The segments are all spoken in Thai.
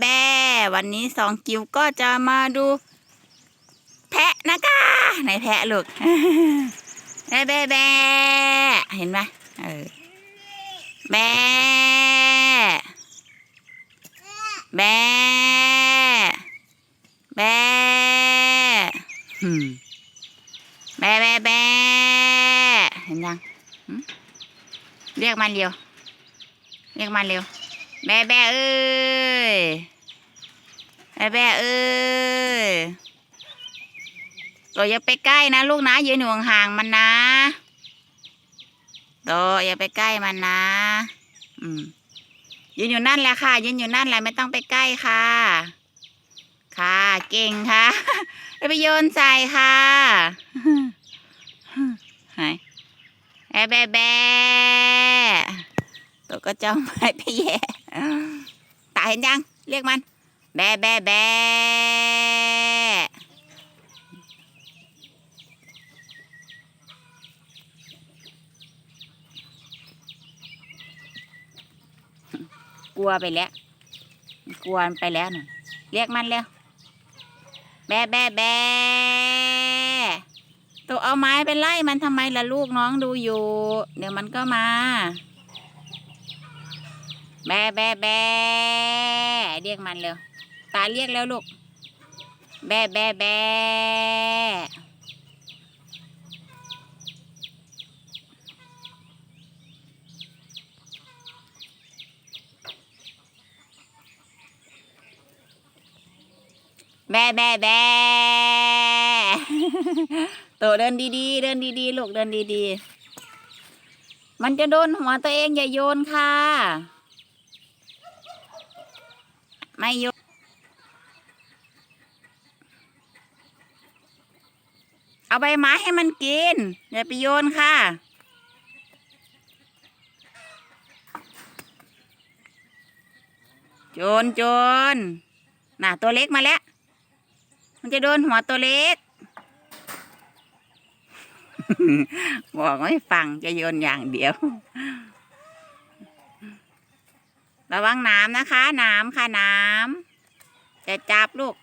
แบวันนี้สองกิวก็จะมาดู แพะนะคะไหนแพะลูกแบแบแบเห็นไหมเออแบแบแบแบแบแบเห็นยังเรียกมันเร็วเรียกมันเร็ว แบแบเอ้ยแบแบเอ้ยตัวอย่าไปใกล้นะ ลูกนะยืนอยู่ห่างมันนะตัวอย่าไปใกล้มันนะ อืมยืนอยู่นั่นแหละค่ะ ยืนอยู่นั่นแหละไม่ต้องไปใกล้ค่ะ ค่ะ เก่งค่ะไปโยนใส่ค่ะไหนแบแบแบตัวก็จ้องไปไปแย่ ตาเห็นยัง เรียกมัน แบแบแบกลัวไปแล้ว กลัวไปแล้วน่ะเรียกมันเร็วแบแบแบตัวเอาไม้ไปไล่มันทำไมล่ะลูกน้องดูอยู่ เดี๋ยวมันก็มา แบแบแบเรียกมันเร็ว ตาเรียกแล้วลูก แบแบแบแบแบแบตัวเดินดีๆ เดินดีๆ ลูกเดินดีๆ มันจะโดนหัวตัวเองอย่าโยนค่ะ ไม่โยนเอาใบไม้ให้มันกินอย่าไปโยนค่ะ โจนโจนน่ะตัวเล็กมาแล้ว มันจะโดนหัวตัวเล็ก บอกไม่ฟังจะโยนอย่างเดียว ระวังน้ำนะคะน้ำค่ะน้ำจะจับลูก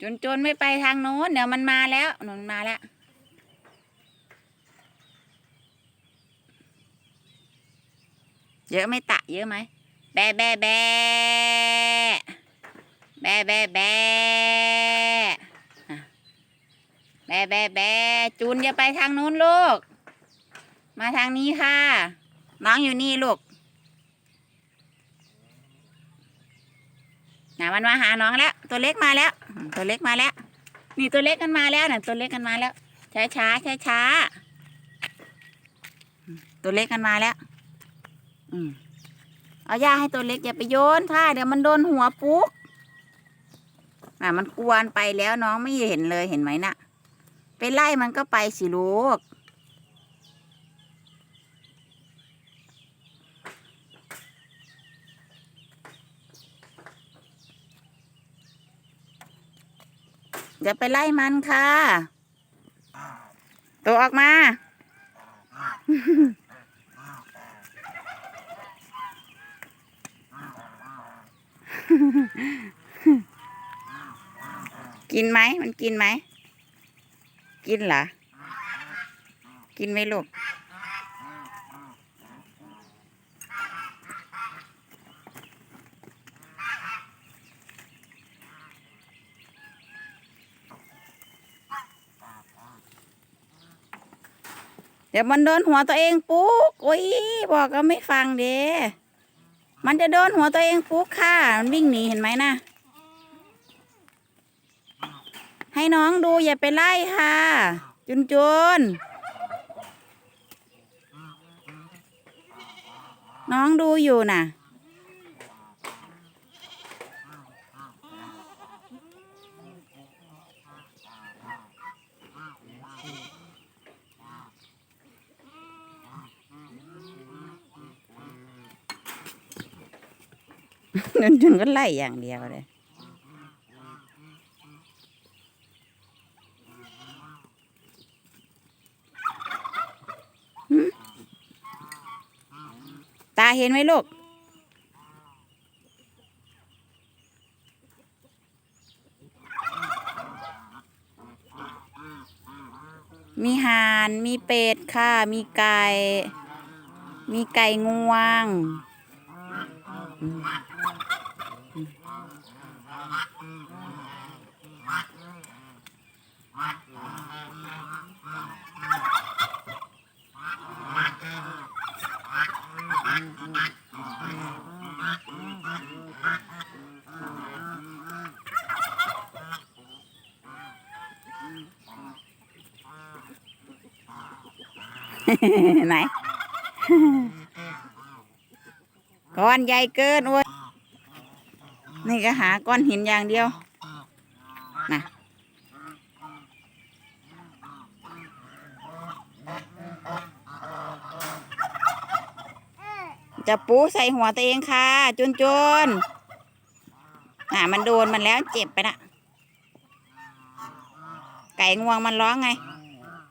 จนจนไม่ไปทางโน้นเดี๋ยวมันมาแล้วหนุนมาแล้วเยอะไม่ตะเยอะไหมแบแบแบแบแบแบ่ แบแบแบจูนอย่าไปทางนู้นลูก มาทางนี้ค่ะ น้องอยู่นี่ลูกน่ะมันมาหาน้องแล้ว ตัวเล็กมาแล้ว ตัวเล็กมาแล้ว นี่ตัวเล็กกันมาแล้วน่ะตัวเล็กกันมาแล้ว ช้าช้าช้าช้าตัวเล็กกันมาแล้ว อืมเอาย่าให้ตัวเล็กอย่าไปโยนค่ะเดี๋ยวมันโดนหัวปุ๊กอะมันกวนไปแล้วน้องไม่เห็นเลยเห็นไหมน่ะ ไปไล่มันก็ไปสิลูก อย่าไปไล่มันค่ะ ตัวออกมา กินไหม มันกินไหม กินเหรอกินไหมลูกเดี๋ยวมันโดนหัวตัวเองปุ๊กโอ้ยบอกก็ไม่ฟังเด้มันจะโดนหัวตัวเองปุ๊กค่ะ มันวิ่งหนีเห็นไหมนะ ให้น้องดูอย่าไปไล่ค่ะ จุนจุนน้องดูอยู่น่ะ จุนจุนก็ไล่อย่างเดียวเลย เห็นไหมลูก มีห่าน มีเป็ดค่ะ มีไก่ มีไก่งวงอ ไหนก้อนใหญ่เกินโอ้ยนี่ก็หาก้อนหินอย่างเดียว จะปูใส่หัวตัวเองค่ะ จุนจุนน่ะมันโดนมันแล้วเจ็บไปนะไก่งวงมันร้องไง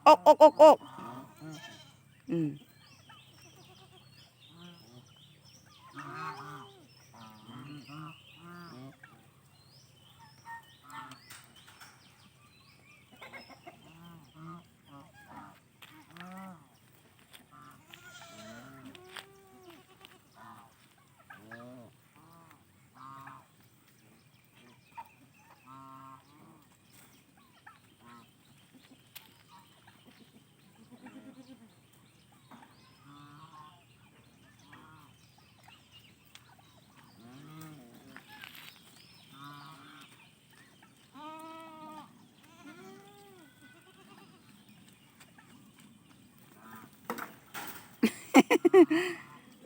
อกอกอกอกอืม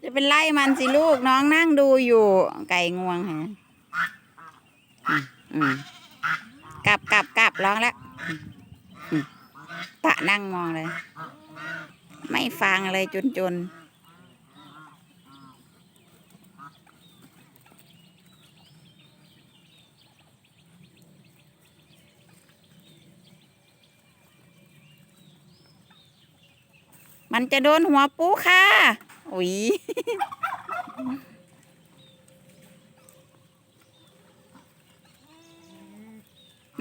จะเป็นไล่มันสิลูกน้องนั่งดูอยู่ ไก่งวงฮะอืมอืมกลับกลับกลับร้องแล้วอืมตะนั่งมองเลย ไม่ฟังเลยจนจน มันจะโดนหัวปูค่ะอุ๋ย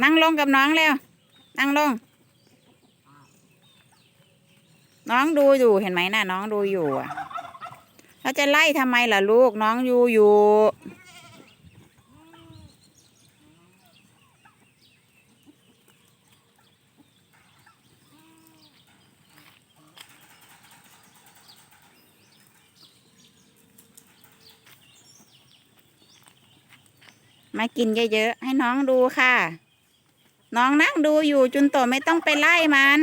นั่งลงกับน้องแล้ว นั่งลง น้องดูอยู่เห็นไหมน่ะ น้องดูอยู่อะเราจะไล่ทำไมล่ะลูกน้องอยู่อยู่ มากินเยอะๆให้น้องดูค่ะ น้องนั่งดูอยู่จุนโตไม่ต้องไปไล่มัน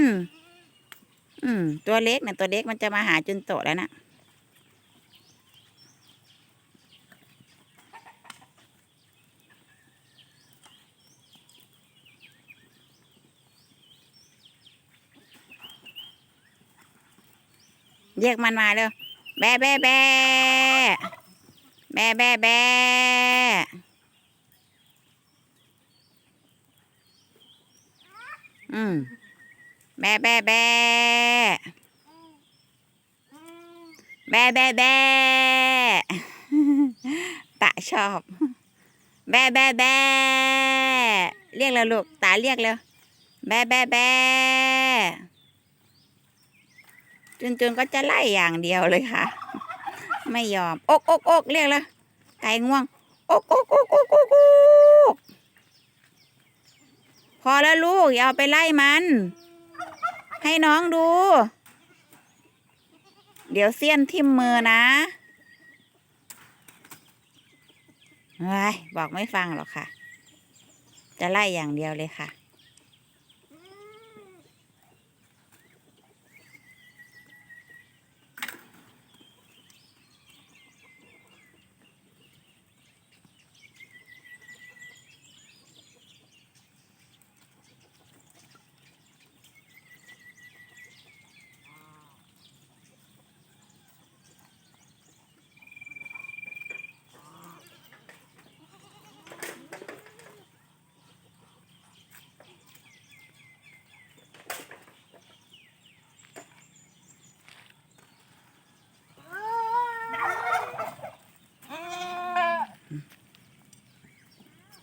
อืม ตัวเล็กเนี่ยตัวเล็กมันจะมาหาจุนโตแล้วนะเรียกมันมาเร็วแบะแบะแบะแบะแบะแบ อืมแบแบแบแบแบแบตาชอบ แบแบแบเรียกแล้วลูกตาเรียกแล้วแบแบแบจุนจุนก็จะไล่อย่างเดียวเลยค่ะ ไม่ยอม อกอกอกเรียกแล้วไก่ง่วง อกอกอกอกอกอก พอแล้วลูกอย่าเอาไปไล่มัน ให้น้องดู เดี๋ยวเสี้ยนทิ่มมือนะเฮ้ยบอกไม่ฟังหรอกค่ะ จะไล่อย่างเดียวเลยค่ะ